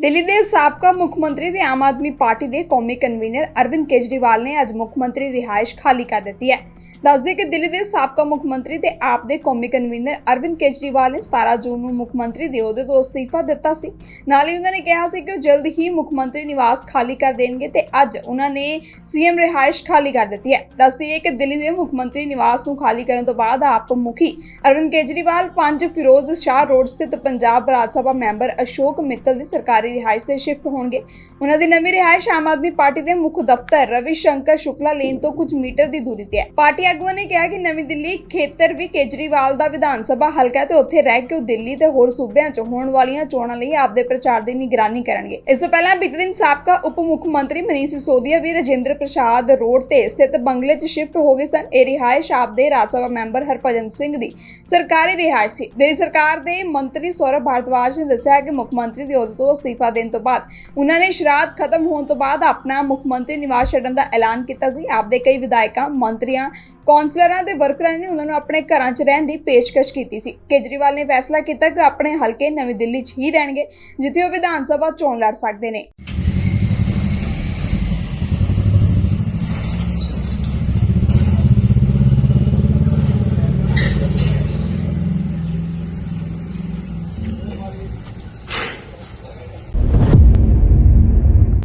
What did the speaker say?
ਦਿੱਲੀ ਦੇ ਸਾਬਕਾ ਮੁੱਖ ਮੰਤਰੀ ਤੇ ਆਮ ਆਦਮੀ ਪਾਰਟੀ ਦੇ ਕੌਮੀ ਕਨਵੀਨਰ ਅਰਵਿੰਦ ਕੇਜਰੀਵਾਲ ਨੇ ਅੱਜ ਮੁੱਖ ਮੰਤਰੀ ਰਿਹਾਇਸ਼ ਖਾਲੀ ਕਰ ਦਿੱਤੀ ਹੈ। ਦੱਸਦੇ ਕਿ ਦਿੱਲੀ ਦੇ ਸਾਬਕਾ ਮੁੱਖ ਮੰਤਰੀ ਤੇ ਆਪ ਦੇ ਕੌਮੀ ਕਨਵੀਨਰ ਅਰਵਿੰਦ ਕੇਜਰੀਵਾਲ ਨੇ 17 ਜੂਨ ਨੂੰ ਮੁੱਖ ਮੰਤਰੀ ਦੇ ਅਹੁਦੇ ਤੋਂ ਅਸਤੀਫਾ ਦਿੱਤਾ ਸੀ। ਨਾਲ ਹੀ ਉਹਨਾਂ ਨੇ ਕਿਹਾ ਸੀ ਕਿ ਉਹ ਜਲਦ ਹੀ ਮੁੱਖ ਮੰਤਰੀ ਨਿਵਾਸ ਖਾਲੀ ਕਰ ਦੇਣਗੇ ਤੇ ਅੱਜ ਉਹਨਾਂ ਨੇ ਸੀਐਮ ਰਿਹਾਇਸ਼ ਖਾਲੀ ਕਰ ਦਿੱਤੀ ਹੈ। ਦੱਸਦੀ ਹੈ ਕਿ ਦਿੱਲੀ ਦੇ ਮੁੱਖ ਮੰਤਰੀ ਨਿਵਾਸ ਨੂੰ ਖਾਲੀ ਕਰਨ ਤੋਂ ਬਾਅਦ ਆਪ ਮੁਖੀ ਅਰਵਿੰਦ ਕੇਜਰੀਵਾਲ 5 ਫਿਰੋਜ਼ ਸ਼ਾਹ ਰੋਡ ਸਥਿਤ ਪੰਜਾਬ ਰਾਜ ਸਭਾ ਮੈਂਬਰ ਅਸ਼ੋਕ ਮਿੱਤਲ ਦੀ ਸਰਕਾਰੀ ਰਿਹਾਇਸ਼ ਤੇ ਸ਼ਿਫਟ ਹੋਣਗੇ। ਉਹਨਾਂ ਦੀ ਨਵੀਂ ਰਿਹਾਇਸ਼ ਆਮ ਆਦਮੀ ਪਾਰਟੀ ਦੇ ਮੁੱਖ ਦਫ਼ਤਰ ਰਵੀ ਸ਼ੰਕਰ ਸ਼ੁਕਲਾ ਲੇਨ ਤੋਂ ਕੁਝ ਮੀਟਰ ਦੀ ਦੂਰੀ ਤੇ ਹੈ। ਪਾਰਟੀ ਆਗੂਆਂ ਨੇ ਕਿਹਾ ਕਿ ਨਵੀਂ ਦਿੱਲੀ, ਖੇਤਰ ਵੀ ਕੇਜਰੀਵਾਲ ਦਾ ਵਿਧਾਨ ਸਭਾ ਹਲਕਾ ਤੇ ਉੱਥੇ ਰਹਿ ਕੇ ਉਹ ਦਿੱਲੀ ਤੇ ਹੋਰ ਸੂਬਿਆਂ 'ਚ ਹੋਣ ਵਾਲੀਆਂ ਚੋਣਾਂ ਲਈ ਆਪਦੇ ਪ੍ਰਚਾਰ ਦੀ ਨਿਗਰਾਨੀ ਕਰਨਗੇ। ਇਸ ਤੋਂ ਪਹਿਲਾਂ ਬੀਤੇ ਦਿਨ ਸਾਬਕਾ ਉਪ ਮੁੱਖ ਮੰਤਰੀ ਮਨੀਸ਼ ਸਿਸੋਦੀਆ ਵੀ ਰਜਿੰਦਰ ਪ੍ਰਸਾਦ ਰੋਡ ਤੇ ਸਥਿਤ ਬੰਗਲੇ 'ਚ ਸ਼ਿਫਟ ਹੋ ਗਏ ਸਨ। ਇਹ ਰਿਹਾਇਸ਼ ਆਪਦੇ ਰਾਜ ਸਭਾ ਮੈਂਬਰ ਹਰਭਜਨ ਸਿੰਘ ਦੀ ਸਰਕਾਰੀ ਰਿਹਾਇਸ਼ ਸੀ। ਦਿੱਲੀ ਸਰਕਾਰ ਦੇ ਮੰਤਰੀ ਸੌਰਭ ਭਾਰਦਵਾਜ ਨੇ ਦੱਸਿਆ ਕਿ ਮੁੱਖ ਮੰਤਰੀ ਦੇ ਅਹੁਦੇ ਤੋਂ ਅਸਤੀਫਾ ਦੇਣ ਤੋਂ ਬਾਅਦ। ਉਹਨਾਂ ਨੇ ਸ਼ਰਾਧ ਖਤਮ ਹੋਣ ਤੋਂ ਬਾਅਦ ਆਪਣਾ ਮੁੱਖ ਮੰਤਰੀ ਨਿਵਾਸ ਛੱਡਣ ਦਾ ਐਲਾਨ ਕੀਤਾ ਸੀ। ਆਪਦੇ ਕਈ ਵਿਧਾਇਕਾਂ, ਮੰਤਰੀਆਂ, ਕੌਂਸਲਰਾਂ ਤੇ ਵਰਕਰਾਂ ਨੇ ਉਹਨਾਂ ਨੂੰ ਆਪਣੇ ਘਰਾਂ 'ਚ ਰਹਿਣ ਦੀ ਪੇਸ਼ਕਸ਼ ਕੀਤੀ ਸੀ। ਕੇਜਰੀਵਾਲ ਨੇ ਫੈਸਲਾ ਕੀਤਾ ਕਿ ਆਪਣੇ ਹਲਕੇ ਨਵੀਂ ਦਿੱਲੀ 'ਚ ਹੀ ਰਹਿਣਗੇ, ਜਿੱਥੇ ਉਹ ਵਿਧਾਨ ਸਭਾ ਚੋਣ ਲੜ ਸਕਦੇ ਨੇ।